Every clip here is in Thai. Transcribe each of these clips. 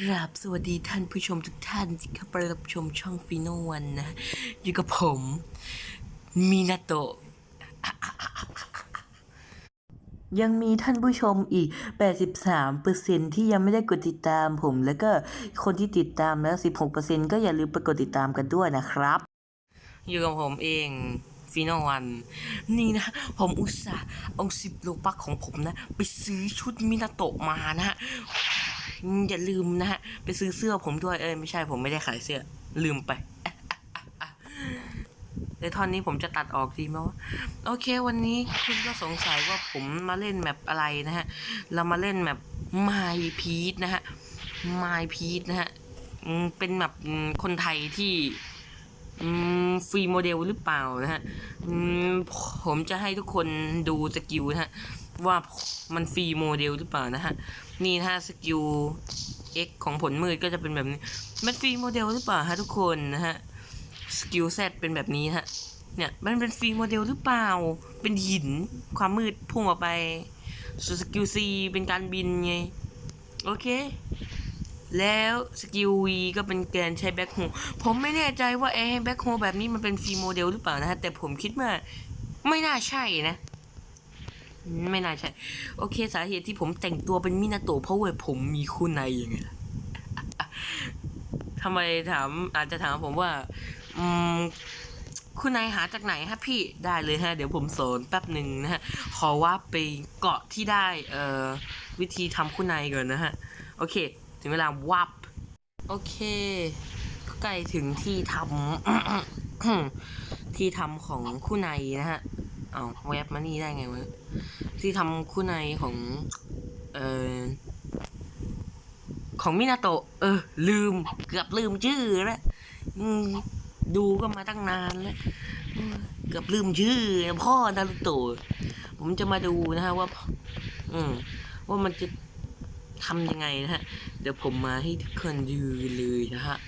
กราบสวัสดีท่านผู้ชมทุกท่านที่เข้าไปรับชมช่องฟิโนวันนะ อยู่กับผม มินาโตะ ยังมีท่านผู้ชมอีก 83%ที่ยังไม่ได้กดติดตามผม แล้วก็คนที่ติดตามแล้ว 16%ก็อย่าลืมไปกดติดตามกันด้วยนะครับ อยู่กับผมเองฟิโนวัน นี่นะ ผมอุตส่าห์เอาสิบโลปักของผมนะ ไปซื้อชุดมินาโตะมานะฮะ อย่าลืมนะฮะ ไปซื้อเสื้อผมด้วยเอ้ยไม่ใช่ผมไม่ได้ขายเสื้อ ลืมไปในท่อนนี้ผมจะตัดออกดีไหมวะโอเค วันนี้คุณก็สงสัยว่าผมมาเล่นแมปอะไรนะฮะ เรามาเล่นแมป My p e a c e นะฮะ My p e a c e นะฮะเป็นแบบคนไทยที่ฟรีโมเดลหรือเปล่านะฮะผมจะให้ทุกคนดูสกิลนะฮะ ว่ามันฟรีโมเดลหรือเปล่านะฮะ นี่นะฮะสกิล X ของผลมืดก็จะเป็นแบบนี้มันฟรีโมเดลหรือเปล่าฮะทุกคนนะฮะสกิล Z เป็นแบบนี้ฮะเนี่ยมันเป็นฟรีโมเดลหรือเปล่า เป็นหินความมืดพุ่งออกไปส่วนสกิล C เป็นการบินไง โอเค แล้วสกิล V ก็เป็นการใช้แบ็คโฮผมไม่แน่ใจว่าแอร์แบ็คโฮแบบนี้มันเป็นฟรีโมเดลหรือเปล่านะฮะ แต่ผมคิดว่าไม่น่าใช่นะ ไม่น่าใช่ โอเคสาเหตุที่ผมแต่งตัวเป็นมินาโตะเพราะว่าผมมีคู่ในยังไงล่ะทำไมถามอาจจะถามผมว่า อืมคุณนายหาจากไหนฮะพี่ได้เลยฮะ เดี๋ยวผมสอนแป๊บหนึ่งนะฮะ ขอว่าไปเกาะที่ได้เอ่อวิธีทำคุณนายก่อนนะฮะ โอเค ถึงเวลาวับ โอเคใกล้ถึงที่ทำที่ทำของคู่ในนะฮะ เอาแวบมานี่ได้ไงวะที่ทำคู่ในของ เอ่อของมินาโตะเออ ลืม เกือบลืมชื่อแล้วดูก็มาตั้งนานแล้วเกือบลืมชื่อ พ่อนารุโตะผมจะมาดูนะฮะว่า อืมว่ามันจะทำยังไงนะฮะ เดี๋ยวผมมาให้ทุกคนดูเลยนะฮะ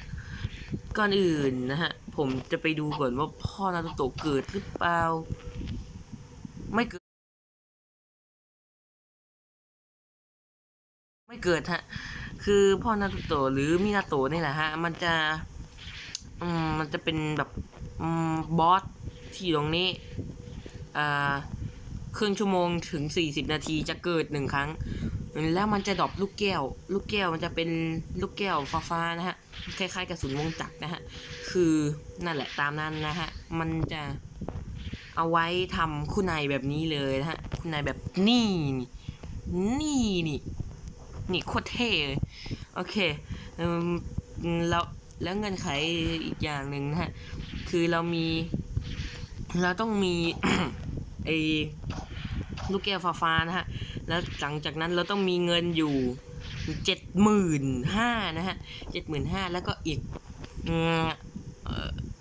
ก่อนอื่นนะฮะ ผมจะไปดูก่อนว่าพ่อนารุโตะเกิดหรือเปล่า ไม่เกิด ไม่เกิดฮะ คือพ่อนาโตะหรือมินาโตะนี่แหละฮะ มันจะ อืมมันจะเป็นแบบอืมบอสที่ตรงนี้อ่าครึ่งชั่วโมงถึงสี่สิบนาทีจะเกิดหนึ่งครั้ง แล้วมันจะดรอปลูกแก้ว ลูกแก้วมันจะเป็นลูกแก้วฟ้าๆนะฮะ คล้ายๆกับสุนวงจักรนะฮะ คือนั่นแหละตามนั้นนะฮะ มันจะ เอาไว้ทำคู่ในแบบนี้เลยนะฮะคู่ในแบบนี่นี่นี่นี่โคตรเท่เลยโอเคอแล้วแล้วเงื่อนไขอีกอย่างหนึ่งนะฮะ คือเรามี เราต้องมีไอลูกแก้วฟ้าๆนะฮะ แล้วหลังจากนั้นเราต้องมีเงินอยู่เจ็ดหมื่นห้านะฮะเจ็ดหมื่นห้าแล้วก็อีก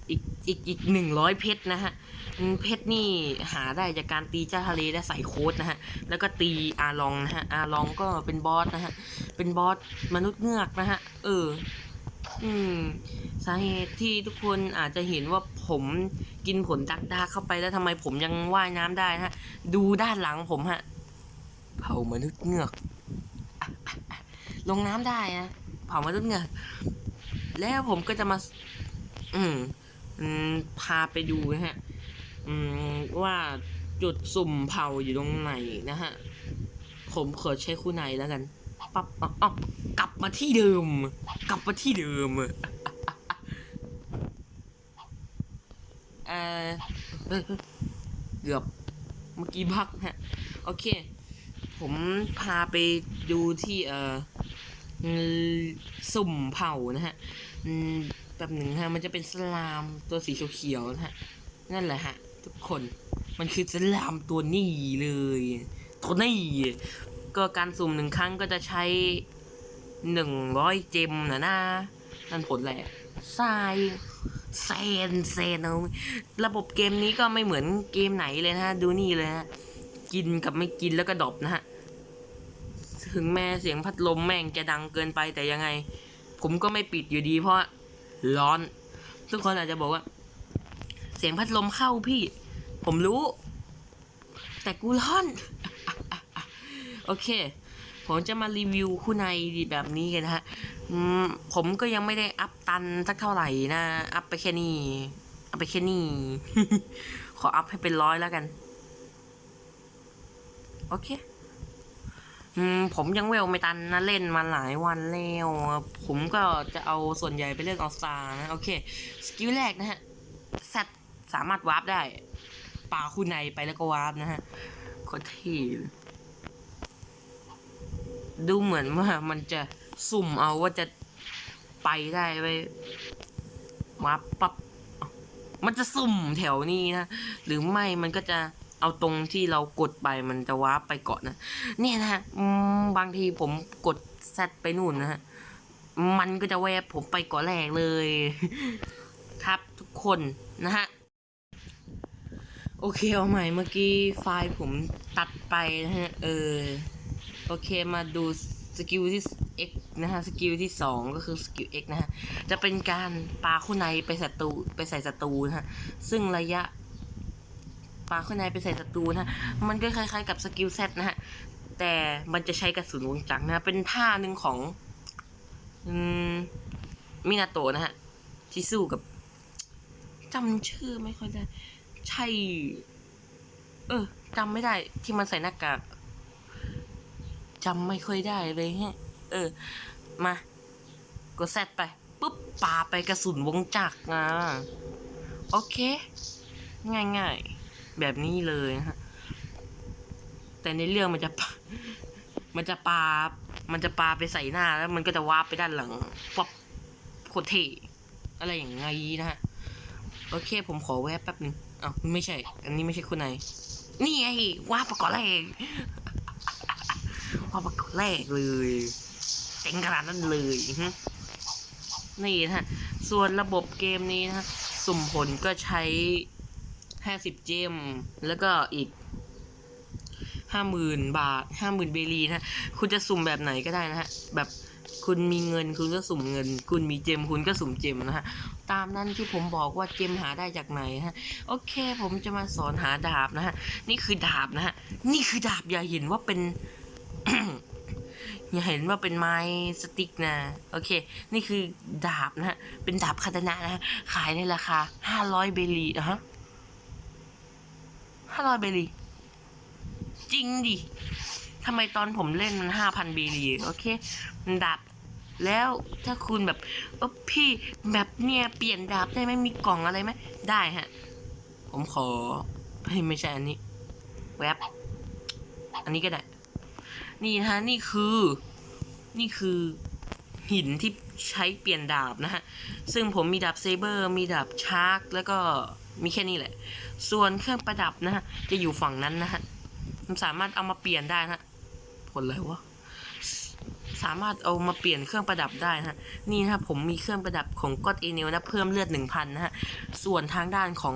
อีกอีกอีกหนึ่งร้อยเพชรนะฮะ เพชรนี่หาได้จากการตีเจ้าทะเลและใส่โค้ดนะฮะ แล้วก็ตีอาลองนะฮะ อาลองก็เป็นบอสนะฮะ เป็นบอสมนุษย์เงือกนะฮะ เออ อืม สาเหตุที่ทุกคนอาจจะเห็นว่าผมกินผลดักดาเข้าไปแล้วทำไมผมยังว่ายน้ำได้นะฮะ ดูด้านหลังผมฮะ เผ่ามนุษย์เงือกออลงน้ำได้นะ เผ่ามนุษย์เงือก แล้วผมก็จะมา อืมอืมพาไปดูนะฮะ ว่าจุดสุ่มเผาอยู่ตรงไหนนะฮะ ผมขอใช้คู่ในแล้วกันปั๊บอ๋ออ๋อกลับมาที่เดิม กลับมาที่เดิมเออเกือบเมื่อกี้พักฮะ โอเค ผมพาไปดูที่เออสุ่มเผานะฮะแบบหนึ่งฮะ มันจะเป็นสลามตัวสีเขียวๆนะฮะ นั่นแหละฮะ ทุกคน มันคือสลามตัวนี้เลย ตัวนี้ ก็การสุ่มหนึ่งครั้งก็จะใช้หนึ่งร้อยเจมนะนะนั่นผลแหละทรายเซนเซนเอาระบบเกมนี้ก็ไม่เหมือนเกมไหนเลยนะฮะ ดูนี่เลยฮะ กินกับไม่กินแล้วก็ดอปนะฮะ ถึงแม้เสียงพัดลมแม่งจะดังเกินไปแต่ยังไง ผมก็ไม่ปิดอยู่ดีเพราะร้อน ทุกคนอาจจะบอกว่า เสียงพัดลมเข้าพี่ ผมรู้ แต่กูร้อน โอเค ผมจะมารีวิวคู่ในแบบนี้กันนะฮะอืมผมก็ยังไม่ได้อัพตันสักเท่าไหร่นะ อัพไปแค่นี้ อัพไปแค่นี้ ขออัพให้เป็นร้อยแล้วกัน โอเคอืมผมยังเวลไม่ตันนะเล่นมาหลายวันแล้วผมก็จะเอาส่วนใหญ่ไปเล่นออสตานะ โอเค สกิลแรกนะฮะแซด สามารถวาร์ปได้ปาคู่ในไปแล้วก็วาร์ปนะฮะโคตรเท่ดูเหมือนว่ามันจะสุ่มเอาว่าจะไปได้ไปวาร์ปปั๊บมันจะสุ่มแถวนี้นะ หรือไม่มันก็จะเอาตรงที่เรากดไปมันจะวาร์ปไปเกาะนะ เนี่ยนะฮะบางทีผมกดแซดไปนู่นนะฮะ มันก็จะแวบผมไปเกาะแรกเลย ครับทุกคนนะฮะ โอเคเอาใหม่เมื่อกี้ไฟล์ผมตัดไปนะฮะ เออ โอเคมาดูสกิลที่ X นะฮะ สกิลที่ 2 ก็คือสกิล X นะฮะ จะเป็นการปาคู่ในไปศัตรูไปใส่ศัตรูนะฮะ ซึ่งระยะปาคู่ในไปใส่ศัตรูนะฮะมันก็คล้ายๆกับสกิล Z นะฮะ แต่มันจะใช้กระสุนวงจักรนะฮะเป็นท่าหนึ่งของอมินาโตะนะฮะ ที่สู้กับจำชื่อไม่ค่อยได้ ใช่ เออจำไม่ได้ ที่มันใส่หน้ากากจำไม่ค่อยได้เลยฮะ เออ มากดแซดไปปุ๊บปาไปกระสุนวงจักรนะโอเค ง่ายๆ แบบนี้เลยนะฮะ แต่ในเรื่องมันจะปามันจะปา มันจะปาไปใส่หน้าแล้วมันก็จะวาร์ปไปด้านหลังป๊บโคตรเท่อะไรอย่างไงนะฮะ โอเคผมขอแวบแป๊บหนึง อ้าวไม่ใช่ อันนี้ไม่ใช่คุณนายนี่ไงว่าประกอบแรกว่าประกอบแรกเลยเจ๋งขนาดนั้นเลยนี่นะฮะส่วนระบบเกมนี้นะฮะสุ่มผลก็ใช้ห้าสิบเจม แล้วก็อีกห้าหมื่นบาทห้าหมื่นเบลีนะฮะคุณจะสุ่มแบบไหนก็ได้นะฮะ แบบ คุณมีเงินคุณก็สุ่มเงิน คุณมีเจมคุณก็สุ่มเจมนะฮะ ตามนั้นที่ผมบอกว่าเจมหาได้จากไหนฮะ โอเค ผมจะมาสอนหาดาบนะฮะ นี่คือดาบนะฮะ นี่คือดาบอย่าเห็นว่าเป็น อย่าเห็นว่าเป็นไม้สติ๊กนะ โอเค นี่คือดาบนะฮะ เป็นดาบคาตานะนะฮะ ขายในราคาห้าร้อยเบลีนะฮะห้าร้อยเบลีจริงดิทำไมตอนผมเล่นมันห้าพันเบลีโอเค ดาบ แล้วถ้าคุณแบบเออพี่แบบเนี่ยเปลี่ยนดาบได้ไหมมีกล่องอะไรไหมได้ฮะ ผมขอไม่ใช่อันนี้แว็บอันนี้ก็ได้ นี่นะฮะนี่คือ นี่คือหินที่ใช้เปลี่ยนดาบนะฮะ ซึ่งผมมีดาบเซเบอร์ มีดาบชาร์กแล้วก็มีแค่นี้แหละ ส่วนเครื่องประดับนะฮะ จะอยู่ฝั่งนั้นนะฮะ มันสามารถเอามาเปลี่ยนได้นะฮะผลอะไรวะ สามารถเอามาเปลี่ยนเครื่องประดับได้นะฮะนี่นะครับผมมีเครื่องประดับของก็อดเอเนลนะเพิ่มเลือดหนึ่งพันนะฮะ ส่วนทางด้านของ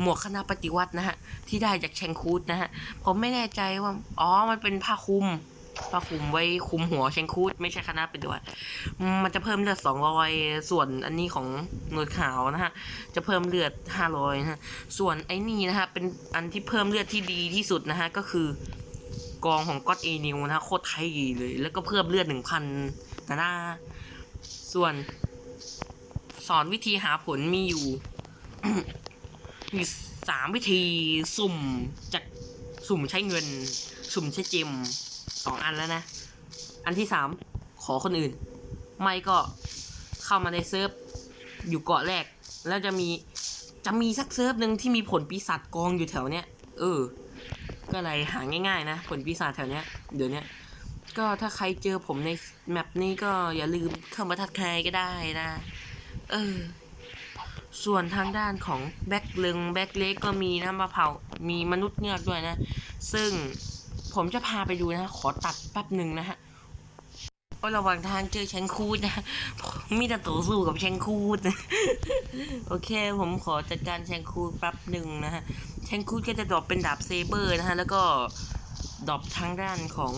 หมวกคณะปฏิวัตินะฮะ ที่ได้จากแชงคูดนะฮะ ผมไม่แน่ใจว่า อ๋อ มันเป็นผ้าคลุมผ้าคลุมไว้คลุมหัวแชงคูดไม่ใช่คณะปฏิวัติมมันจะเพิ่มเลือดสองร้อยส่วนอันนี้ของหนวดขาวนะฮะ จะเพิ่มเลือดห้าร้อยนะฮะ ส่วนไอ้นี่นะฮะ เป็นอันที่เพิ่มเลือดที่ดีที่สุดนะฮะ ก็คือ กองของก็อดเอนิวนะฮะโคตรไทยเลย แล้วก็เพิ่มเลือดหนึ่งพันนะนะส่วนสอนวิธีหาผลมีอยู่ มีสามวิธีสุ่มจากสุ่มใช้เงิน สุ่มใช้เจมสองอันแล้วนะ อันที่สามขอคนอื่น ไม่ก็เข้ามาในเซิร์ฟอยู่เกาะแรก แล้วจะมีจะมีสักเซิร์ฟหนึ่งที่มีผลปีศาจกองอยู่แถวเนี้ย เออ ก็เลยหาง่ายๆนะ ผลปีศาจแถวเนี้ยเดี๋ยวนี้ก็ถ้าใครเจอผมในแมปนี้ก็อย่าลืมเข้ามาทักทายก็ได้นะ เออ ส่วนทางด้านของแบ็คเลึงแบ็คเล็กก็มีนะมะเผามีมนุษย์เงือกด้วยนะ ซึ่งผมจะพาไปดูนะ ขอตัดแป๊บหนึ่งนะฮะก็ระหว่างทางเจอแชงคูดนะมีแต่ต่อสู้กับแชงคูดโอเค ผมขอจัดการแชงคูดแป๊บหนึ่งนะฮะ งคูดก็จะดรอปเป็นดาบเซเบอร์นะฮะ แล้วก็ดรอปทางด้านของ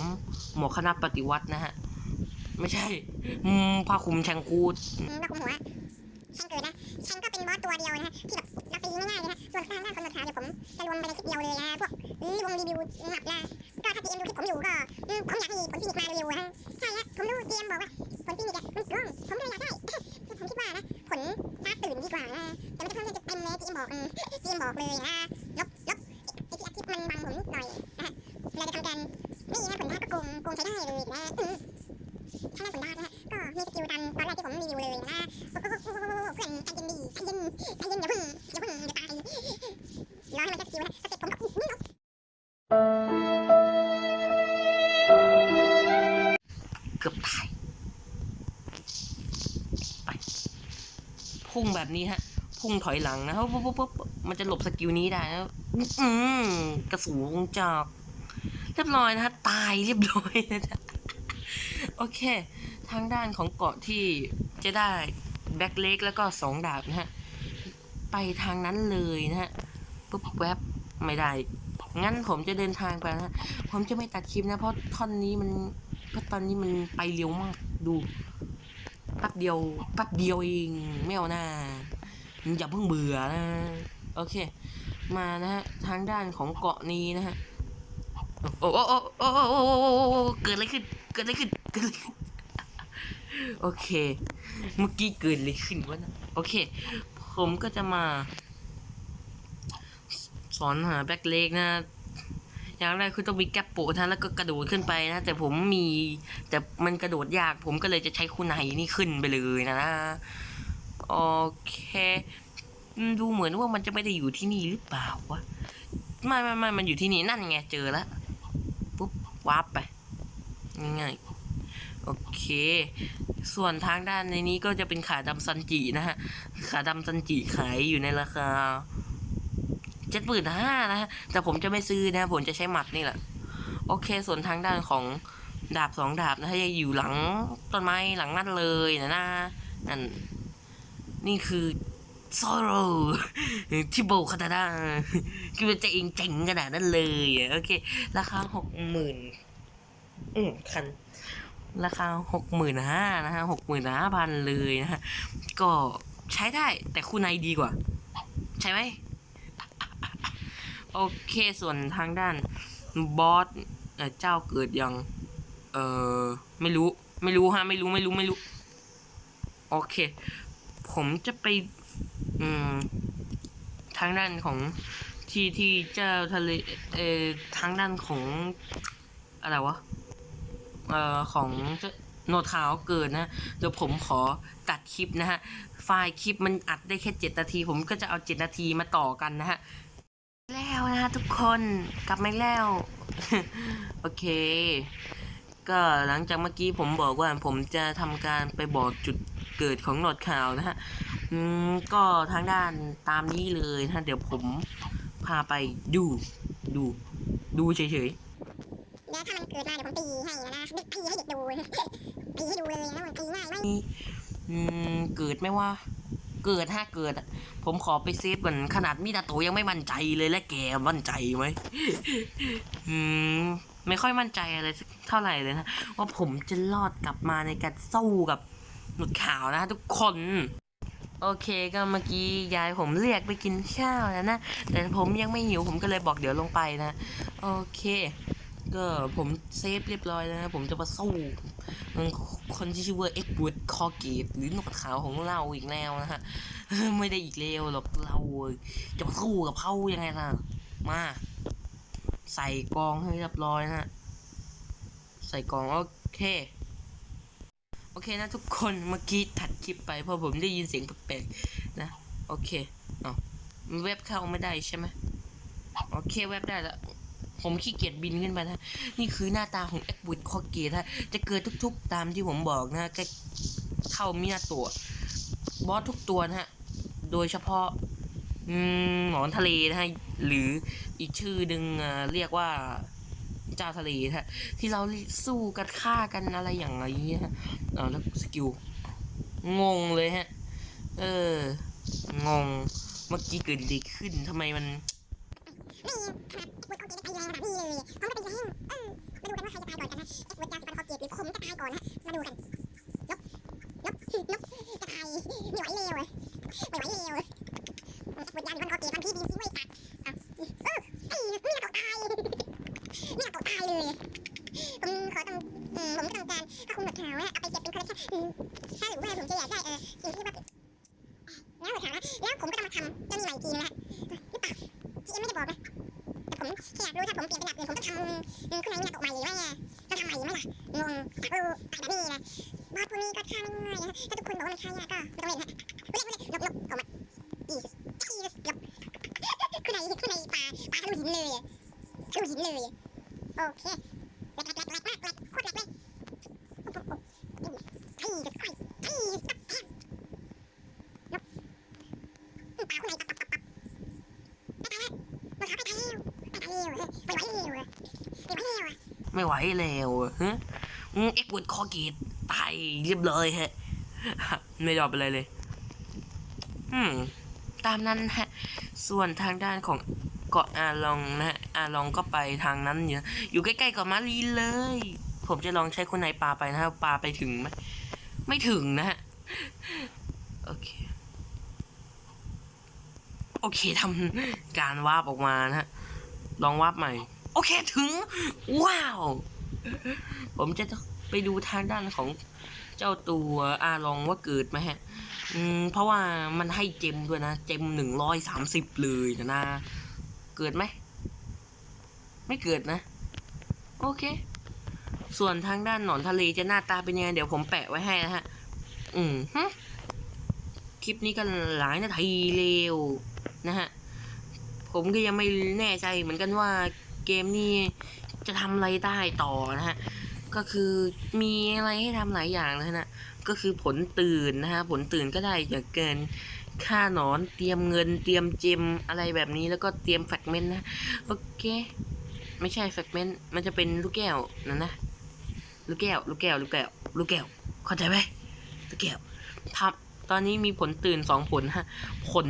หมวกคณะปฏิวัตินะฮะ ไม่ใช่อืมผ้าคลุมแชงคูดอืมก็คุมหัวแชงเกิดนะแชงก็เป็นบอสตัวเดียวนะฮะที่แบบเราตีง่ายๆเลยนะส่วนทางด้านคนมาถามเดี๋ยวผมจะรวมไปในคลิปเดียวเลยนะพวกรีวงรีวิวแมปนะก็ถ้าทีเอ็มดูคลิปผมอยู่ก็อืมผมอยากให้ผลฟินิกซ์มาเร็วๆนะใช่ฮะผมดูเกมบอกว่าผลฟินิกซ์อะมันกล้องผมก็เลยอยากได้แต่ผมคิดว่านะผลฟ้าตื่นดีกว่านะแต่มันจะเพิ่มจะเต็มเลยจีเอ็มบอกอืมจีเอ็มบอกเลยนะลบลบไังผมนิดหน่อยนะฮะเราจะทำการนี่นะผลฟ้าก็โกงโกงใช้ได้เลยนะถ้าได้ผลฟ้านะฮะก็มีสกิลตามตอนแรกที่ผมรีวิวเลยนะโอ้โหเพื่อนใจเย็นดีใจเย็นใจเย็นอย่าเพิ่งอย่าเพิ่งอย่าตายรอให้มันจะสกิลนะสเต็ปผมก็นี่ลบเกือบตายไปพุ่งแบบนี้ฮะพุ่งถอยหลังนะปุ๊บปุ๊บปุ๊บปุ๊บมันจะหลบสกิลนี้ได้นะ อืมกระสูงจากเรียบร้อยนะฮะตายเรียบร้อยนะจ๊ะโอเค ทางด้านของเกาะที่จะได้แบ็คเล็กแล้วก็สองดาบนะฮะ ไปทางนั้นเลยนะฮะปุ๊บแวบไม่ได้ งั้นผมจะเดินทางไปนะฮะผมจะไม่ตัดคลิปนะ เพราะท่อนนี้มันเพราะตอนนี้มันไปเร็วมากดูแป๊บเดียวแป๊บเดียวเองไม่เอาหน้าอย่าเพิ่งเบื่อนะ โอเค มานะฮะทางด้านของเกาะนี้นะฮะโอ้โอ้โอ้โอ้โอ้เกิดอะไรขึ้นเกิดอะไรขึ้นเกิดอะไรขึ้นโอเค เมื่อกี้เกิดอะไรขึ้นวะนะโอเค ผมก็จะมา สอนหาแบ็คเลกนะอย่างแรกคือต้องมีแก๊ปโปะนแล้วก็กระโดดขึ้นไปนะ แต่ผมมีแต่มันกระโดดยาก ผมก็เลยจะใช้คู่ไหนนี่ขึ้นไปเลยนะโอเค ดูเหมือนว่ามันจะไม่ได้อยู่ที่นี่หรือเปล่าวะไม่ไม่ไม่มันอยู่ที่นี่นั่นไงเจอแล้วปุ๊บวาร์ปไปง่ายๆโอเค ส่วนทางด้านในนี้ก็จะเป็นขาดำซันจินะฮะ ขาดำซันจิขายอยู่ในราคาเจ็ดหมื่นห้านะฮะ แต่ผมจะไม่ซื้อนะ ผมจะใช้หมัดนี่แหละ โอเค ส่วนทางด้านของดาบสองดาบนะฮะจะอยู่หลังต้นไม้หลังนั่นเลยนะนะนั่นนี่คือ โซโรที่โบคาตาดาคือมันจะเองเจ๋งขนาดนั้นเลยโอเค ราคาหกหมื่นอืมคัน ราคาหกหมื่นห้านะฮะหกหมื่นห้าพันเลยนะฮะ ก็ใช้ได้แต่คู่ในดีกว่า ใช่ไหมโอเคส่วนทางด้านบอสเจ้าเกิดยัง เออไม่รู้ ไม่รู้ฮะ ไม่รู้ ไม่รู้ ไม่รู้ โอเค ผมจะไป อืมทางด้านของที่ที่เจ้าทะเลเอ่อทางด้านของอะไรวะเอ่อของเจ้าโนดขาวเกิดนะเดี๋ยวผมขอตัดคลิปนะฮะไฟล์คลิปมันอัดได้แค่เจ็ดนาที ผมก็จะเอาเจ็ดนาทีมาต่อกันนะฮะแล้วนะทุกคนกลับมาแล้ว โอเค ก็หลังจากเมื่อกี้ผมบอกว่าผมจะทำการไปบอกจุดเกิดของหนวดขาวนะฮะ อืมก็ทางด้านตามนี้เลยนะฮะเดี๋ยวผมพาไปดู ดู ดูเฉยเดี๋ยวถ้ามันเกิดมาเดี๋ยวผมตีให้นะนะตีให้เด็กดูตีให้ดูเลยนะมันตีง่ายไหมๆอืมเกิดไหมว่า เกิดถ้าเกิดอะผมขอไปเซฟก่อนขนาดมิดาโตะยังไม่มั่นใจเลยและแกมั่นใจไหมอืมไม่ค่อยมั่นใจอะไรสักเท่าไหร่เลยนะ ว่าผมจะรอดกลับมาในการสู้กับหนุดขาวนะทุกคน โอเคก็เมื่อกี้ยายผมเรียกไปกินข้าวแล้วนะแต่ผมยังไม่หิวผมก็เลยบอกเดี๋ยวลงไปนะโอเค ก็ผมเซฟเรียบร้อยแล้วนะผมจะมาสู้คนที่ชื่อว่าเอ็กซ์วูดคอเกตหรือหนวดขาวของเราอีกแล้วนะฮะไม่ได้อีกแล้วหรอกเราจะมาสู้กับเขายังไงล่ะมาใส่กองให้เรียบร้อยนะฮะใส่กองโอเค โอเคนะทุกคนเมื่อกี้ตัดคลิปไปเพราะผมได้ยินเสียงแปลกๆนะโอเคเอเว็บเข้าไม่ได้ใช่ไหมโอเคเว็บได้ล้วผมขี้เกียจบินขึ้นไปนะ นี่คือหน้าตาของแอควิดคอเกตฮะจะเกิดทุก ๆ ตามที่ผมบอกนะใกล้เข้ามีหน้าตัวบอสทุกตัวนะฮะ โดยเฉพาะหมอนทะเลนะฮะ หรืออีกชื่อหนึ่งเรียกว่า เจ้าทะเลฮะที่เราสู้กันฆ่ากันอะไรอย่างนี้ฮะเอาแล้วสกิลงงเลยฮะ เอองงเมื่อกี้เกิดอะไรขึ้นทำไมมัน บอสพวกนี้ก็ฆ่าง่ายๆนะถ้าทุกคนบอกว่ามันฆ่ายากก็ไม่ต้องเล่นฮะเล่นเล่นลบลบออกมา Jesus Jesus ลบขึ้นไหนขึ้นไหนปลาปลาทะลุหินเลยทะลุหินเลยโอเคแหลกแหลกแหลกแหลกมากแหลกโคตรแหลกเลยโอ้โอ้โหไอ้จะค่อยไอ้ตับแทบลบปลาคนไหนตับตับตับไม่ตายแล้วมันขาไปตายแล้วไปตายแล้วไปไหวแล้วไหวแล้วไม่ไหวแล้วฮะอืมเอ็กวดคอเกต เรียบร้อยฮะ ไม่ยอมไปเลยเลย อืม ตามนั้นฮะ ส่วนทางด้านของเกาะอาลองนะฮะ อาลองก็ไปทางนั้นอยู่อยู่ใกล้ๆเกับมารีเลย ผมจะลองใช้คนไหนปลาไปนะครับปลาไปถึงไหมไม่ถึงนะฮะ โอเค โอเคทำการวาบออกมานะฮะ ลองวาบใหม่ โอเคถึง ว้าว ผมจะ ไปดูทางด้านของเจ้าตัวอาลองว่าเกิดไหมฮะ อืม เพราะว่ามันให้เจมด้วยนะ เจมหนึ่งร้อยสามสิบเลยนะนะ เกิดไหม ไม่เกิดนะ โอเค ส่วนทางด้านหนอนทะเลจะหน้าตาเป็นยังไง เดี๋ยวผมแปะไว้ให้นะฮะ อืมฮคลิปนี้ก็หลายนาทีเร็วนะฮะ ผมก็ยังไม่แน่ใจเหมือนกันว่าเกมนี้จะทำอะไรได้ต่อนะฮะ ก็คือมีอะไรให้ทำหลายอย่างนะฮะก็คือผลตื่นนะฮะผลตื่นก็ได้จากเกินค่านอนเตรียมเงินเตรียมเจมอะไรแบบนี้แล้วก็เตรียมแฟกเมนต์นะโอเค ไม่ใช่แฟกเมนต์มันจะเป็นลูกแก้วนั่นนะลูกแก้ว ลูกแก้ว ลูกแก้ว ลูกแก้ว เข้าใจไหมลูกแก้วทำตอนนี้มีผลตื่นสองผลฮะ ผล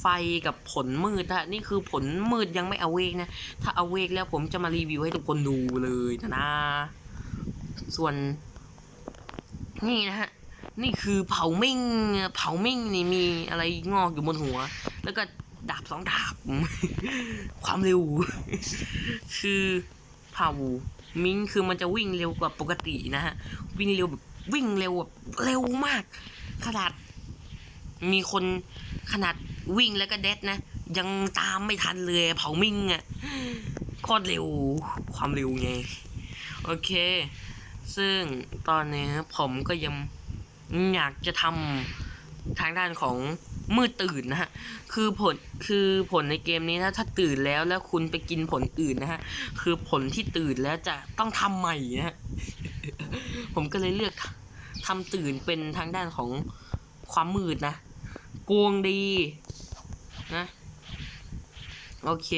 ไฟกับผลมืดฮะ นี่คือผลมืดยังไม่เอาเวกนะ ถ้าเอาเวกแล้วผมจะมารีวิวให้ทุกคนดูเลยนะนะ ส่วนนี่นะฮะ นี่คือเผามิ่ง เผามิ่งนี่มีอะไรงอกอยู่บนหัว แล้วก็ดาบสองดาบ ความเร็ว คือเผามิงคือมันจะวิ่งเร็วกว่าปกตินะฮะ วิ่งเร็วแบบวิ่งเร็วแบบเร็วมาก ขนาด มีคนขนาดวิ่งแล้วก็เด็ดนะ ยังตามไม่ทันเลยเผามิ่งอะ่ะโคตรเร็ว ความเร็วไง โอเค ซึ่งตอนนี้ผมก็ยังอยากจะทำทางด้านของมืดตื่นนะฮะ คือผลคือผลในเกมนี้นะ ถ้าตื่นแล้วแล้วคุณไปกินผลอื่นนะฮะ คือผลที่ตื่นแล้วจะต้องทำใหม่นะฮะ ผมก็เลยเลือกทำตื่นเป็นทางด้านของความมืดนะกวงดีนะ โอเค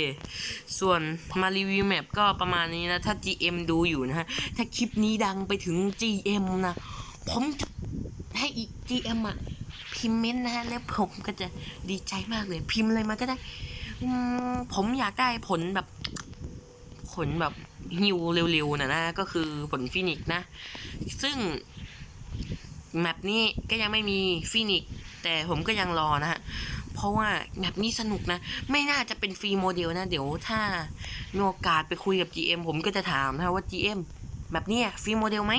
ส่วนมารีวิวแมปก็ประมาณนี้นะ ถ้า GM ดูอยู่นะฮะ ถ้าคลิปนี้ดังไปถึง GM นะ ผมจะให้อีก GM อะ พิมพ์เม้นต์นะฮะ แล้วผมก็จะดีใจมากเลย พิมพ์อะไรมาก็ได้ ผมอยากได้ผลแบบ ผลแบบฮิวเร็วๆนะนะ ก็คือผลฟินิกนะ ซึ่งแมปนี้ก็ยังไม่มีฟินิกแต่ผมก็ยังรอนะฮะ เพราะว่าแมปนี้สนุกนะ ไม่น่าจะเป็นฟรีโมเดลนะ เดี๋ยวถ้ามีโอกาสไปคุยกับ GM ผมก็จะถามนะว่า GM แบบเนี้ยฟรีโมเดลไหม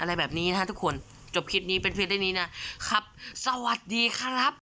อะไรแบบนี้นะฮะทุกคนจบคลิปนี้เป็นเพียงเท่านี้นะครับ สวัสดีครับ